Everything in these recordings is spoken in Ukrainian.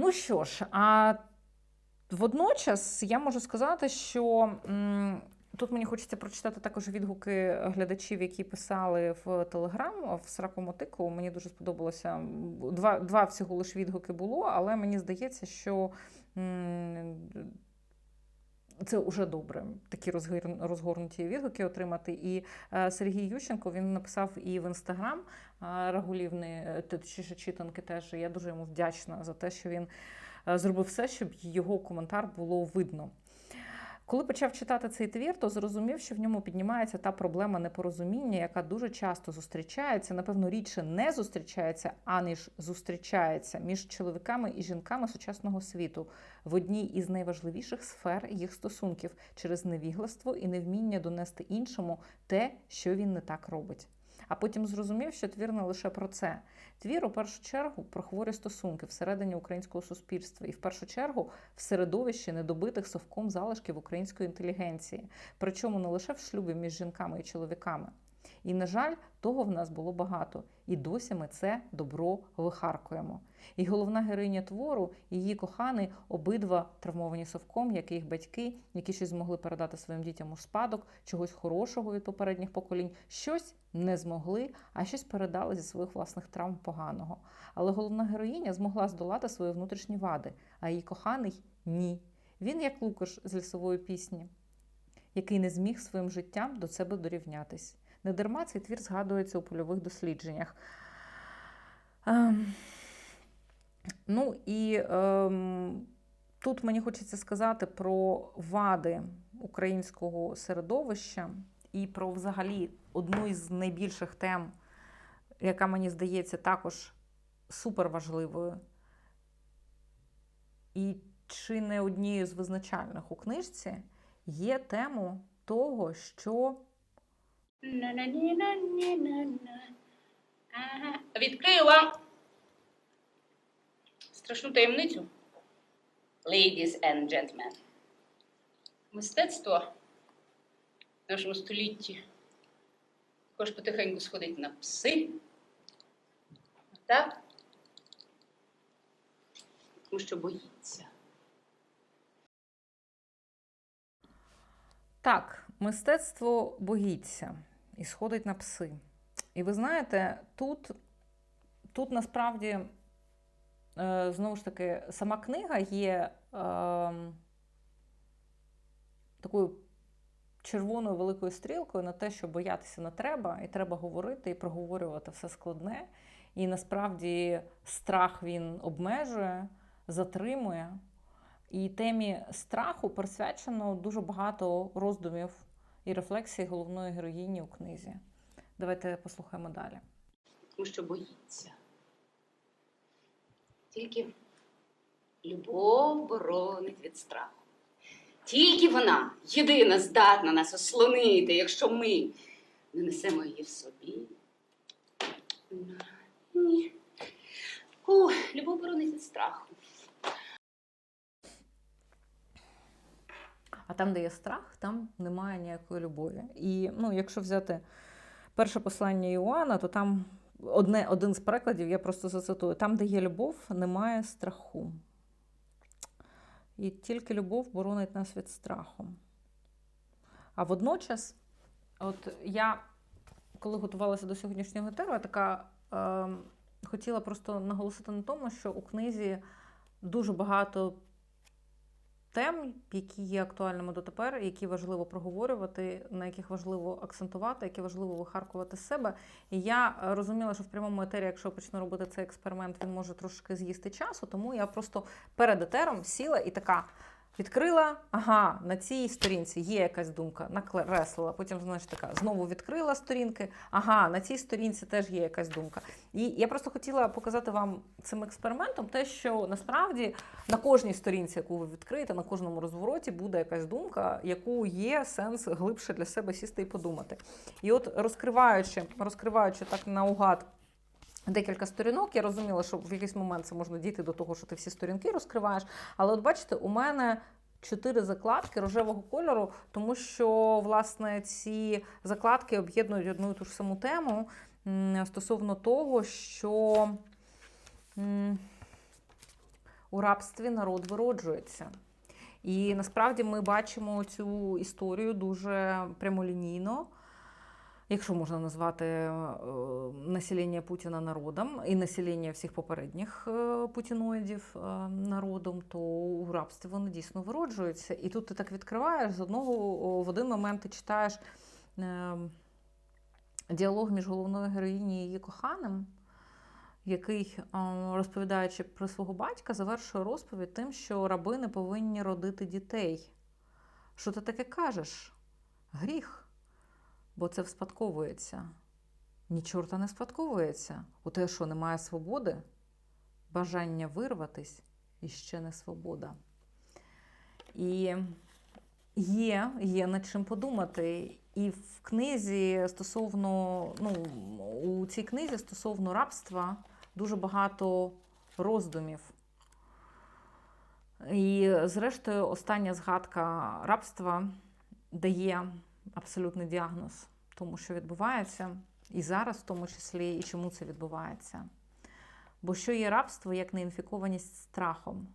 Ну що ж, а водночас я можу сказати, що тут мені хочеться прочитати також відгуки глядачів, які писали в Телеграм в Сракому тику. Мені дуже сподобалося. Два, два всього лиш відгуки було, але мені здається, що. Це вже добре, такі розгорнуті відгуки отримати. І е, Сергій Ющенко він написав і в інстаграм е, Рагулівни, е, читанки теж. Я дуже йому вдячна за те, що він зробив все, щоб його коментар було видно. Коли почав читати цей твір, то зрозумів, що в ньому піднімається та проблема непорозуміння, яка дуже часто зустрічається, напевно, рідше не зустрічається, аніж зустрічається між чоловіками і жінками сучасного світу в одній із найважливіших сфер їх стосунків через невігластво і невміння донести іншому те, що він не так робить. А потім зрозумів, що твір не лише про це. Твір у першу чергу про хворі стосунки всередині українського суспільства, і в першу чергу в середовищі недобитих совком залишків української інтелігенції, причому не лише в шлюбі між жінками і чоловіками. І, на жаль, того в нас було багато, і досі ми це добро вихаркуємо. І головна героїня твору, її коханий, обидва травмовані совком, як і їх батьки, які щось змогли передати своїм дітям у спадок, чогось хорошого від попередніх поколінь, щось не змогли, а щось передали зі своїх власних травм поганого. Але головна героїня змогла здолати свої внутрішні вади, а її коханий ні. Він як Лукаш з лісової пісні, який не зміг своїм життям до себе дорівнятись. Недарма цей твір згадується у польових дослідженнях. Ем, ну і ем, тут мені хочеться сказати про вади українського середовища і про взагалі одну із найбільших тем, яка мені здається також суперважливою. І чи не однією з визначальних у книжці є тему того, що. Ага. Відкрию вам страшну таємницю. Ladies and gentlemen. Мистецтво в нашому столітті також потихеньку сходить на пси. Так? Тому що боїться. Так, мистецтво боїться і сходить на пси. І ви знаєте, тут, тут насправді, е, знову ж таки, сама книга є е, такою червоною великою стрілкою на те, що боятися не треба, і треба говорити і проговорювати все складне. І насправді страх він обмежує, затримує. І темі страху присвячено дуже багато роздумів і рефлексій головної героїні у книзі. Давайте послухаємо далі. тому що боїться. Тільки любов боронить від страху. Тільки вона єдина здатна нас ослонити, якщо ми не несемо її в собі. Ні. О, любов боронить від страху. А там, де є страх, там немає ніякої любові. І ну, якщо взяти перше послання Іоанна, то там одне, один з прикладів, я просто зацитую: там, де є любов, немає страху. І тільки любов боронить нас від страху. А водночас, от я, коли готувалася до сьогоднішнього етеру, я така е, хотіла просто наголосити на тому, що у книзі дуже багато тем, які є актуальними дотепер, які важливо проговорювати, на яких важливо акцентувати, які важливо вихаркувати себе. І я розуміла, що в прямому етері, якщо почну робити цей експеримент, він може трошки з'їсти часу. Тому я просто перед етером сіла і така. Відкрила, ага, на цій сторінці є якась думка, накреслила. Потім, знаєш, така знову відкрила сторінки. Ага, на цій сторінці теж є якась думка. І я просто хотіла показати вам цим експериментом те, що насправді на кожній сторінці, яку ви відкриєте, на кожному розвороті буде якась думка, яку є сенс глибше для себе сісти і подумати. І от розкриваючи, розкриваючи так наугад декілька сторінок, я розуміла, що в якийсь момент це можна дійти до того, що ти всі сторінки розкриваєш. Але от бачите, у мене. Чотири закладки рожевого кольору, тому що власне ці закладки об'єднують одну і ту ж саму тему стосовно того, що у рабстві народ вироджується. І насправді ми бачимо цю історію дуже прямолінійно, якщо можна назвати е, населення Путіна народом і населення всіх попередніх е, путіноїдів е, народом, то у рабстві вони дійсно вироджуються. І тут ти так відкриваєш з одного в один момент ти читаєш діалог між головною героїнею і її коханим який, розповідаючи про свого батька, завершує розповідь тим, що раби не повинні родити дітей. Що ти таке кажеш? Гріх, бо це вспадковується. Ні чорта не спадковується. У те, що немає свободи, бажання вирватись і ще не свобода. І є, є над чим подумати. І в книзі стосовно, ну, у цій книзі стосовно рабства дуже багато роздумів. І, зрештою, остання згадка рабства дає абсолютний діагноз тому, що відбувається, і зараз, в тому числі, і чому це відбувається. Бо що є рабство, як неінфікованість страхом?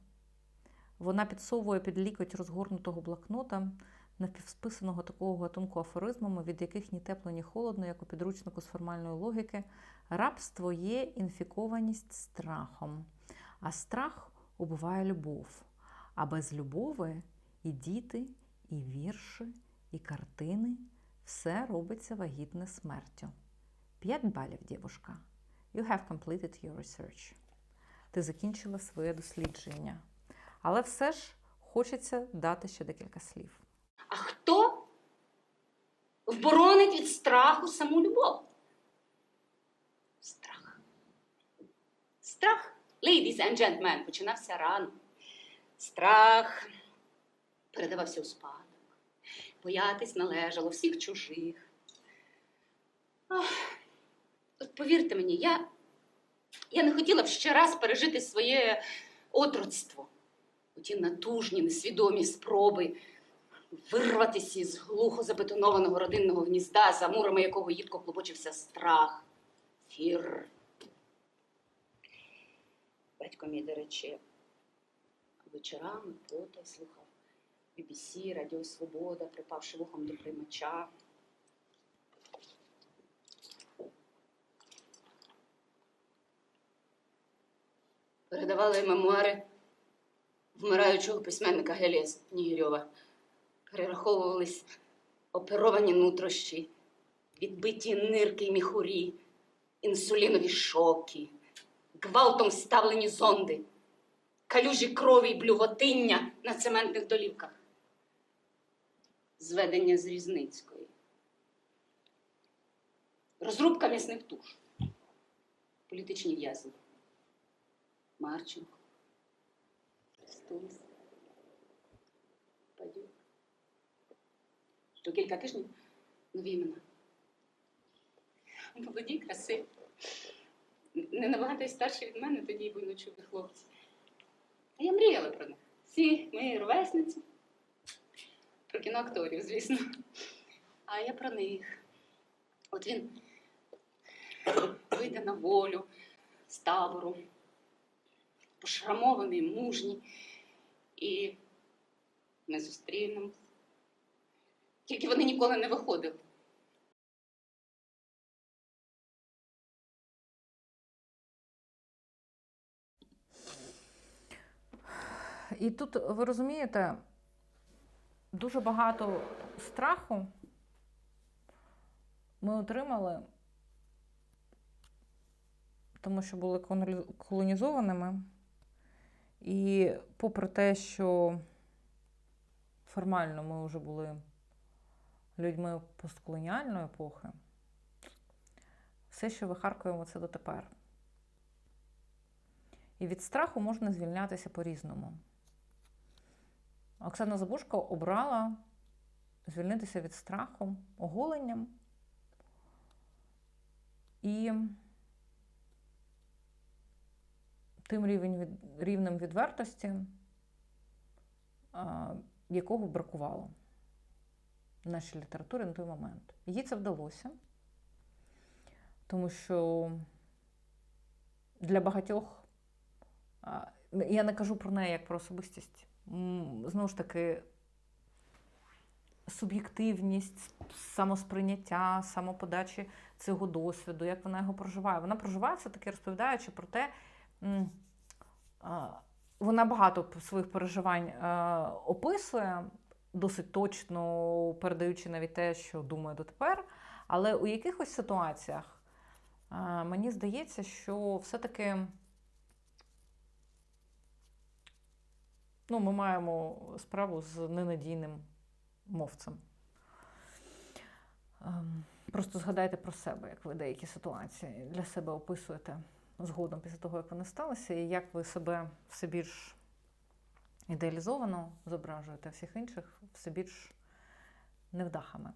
Вона підсовує під лікоть розгорнутого блокнота напівсписаного такого гатунку афоризмами, від яких ні тепло, ні холодно, як у підручнику з формальної логіки, рабство є інфікованість страхом, а страх убиває любов. А без любови і діти, і вірші, і картини все робиться вагітне смертю. П'ять балів, дівушка. You have completed your research. Ти закінчила своє дослідження. Але все ж хочеться дати ще декілька слів. А хто вборонить від страху саму любов? Страх. Страх, ladies and gentlemen, починався рано. Страх передавався у спадок. Боятись належало всіх чужих. Ох, от повірте мені, я, я не хотіла б ще раз пережити своє отроцтво. Оті натужні, несвідомі спроби вирватися із глухо забетонованого родинного гнізда, за мурами якого їдко клубочився страх, фір. Батько мій, до речі, вечорами потай слухав BBC, Радіо Свобода, припавши вухом до приймача. Передавали мемуари вмираючого письменника Гелія Снігирьова перераховувались оперовані нутрощі, відбиті нирки й міхурі, інсулінові шоки, гвалтом ставлені зонди, калюжі крові й блювотиння на цементних долівках, зведення з Різницької, розрубка м'ясних туш, політичні в'язні, Марченко, Стус, Падюк. Що кілька тижнів нові імена. Молоді, красиві. Не набагато й старші від мене, тоді буйно чули хлопці. А я мріяла про них. Всі мої ровесниці. Про кіноакторів, звісно. А я про них. От він вийде на волю з табору, пошрамований, мужній. І ми зустрінемось. Тільки вони ніколи не виходили. І тут ви розумієте, дуже багато страху ми отримали, тому що були колонізованими. І попри те, що формально ми вже були людьми постколоніальної епохи, все ще вихаркуємо це дотепер. І від страху можна звільнятися по-різному. Оксана Забушко обрала звільнитися від страху оголенням і тим рівень рівнем відвертості, а, якого бракувало в нашій літературі на той момент. Їй це вдалося, тому що для багатьох а, Я не кажу про неї як про особистість. Знову ж таки, суб'єктивність, самосприйняття, самоподачі цього досвіду, як вона його проживає. Вона проживає все-таки розповідаючи про те, вона багато своїх переживань е, описує, досить точно передаючи навіть те, що думає дотепер. Але у якихось ситуаціях е, мені здається, що все-таки ну, ми маємо справу з ненадійним мовцем. Ем, Просто згадайте про себе, як ви деякі ситуації для себе описуєте згодом після того, як вони сталися, і як ви себе все більш ідеалізовано зображуєте, а всіх інших все більш невдахами.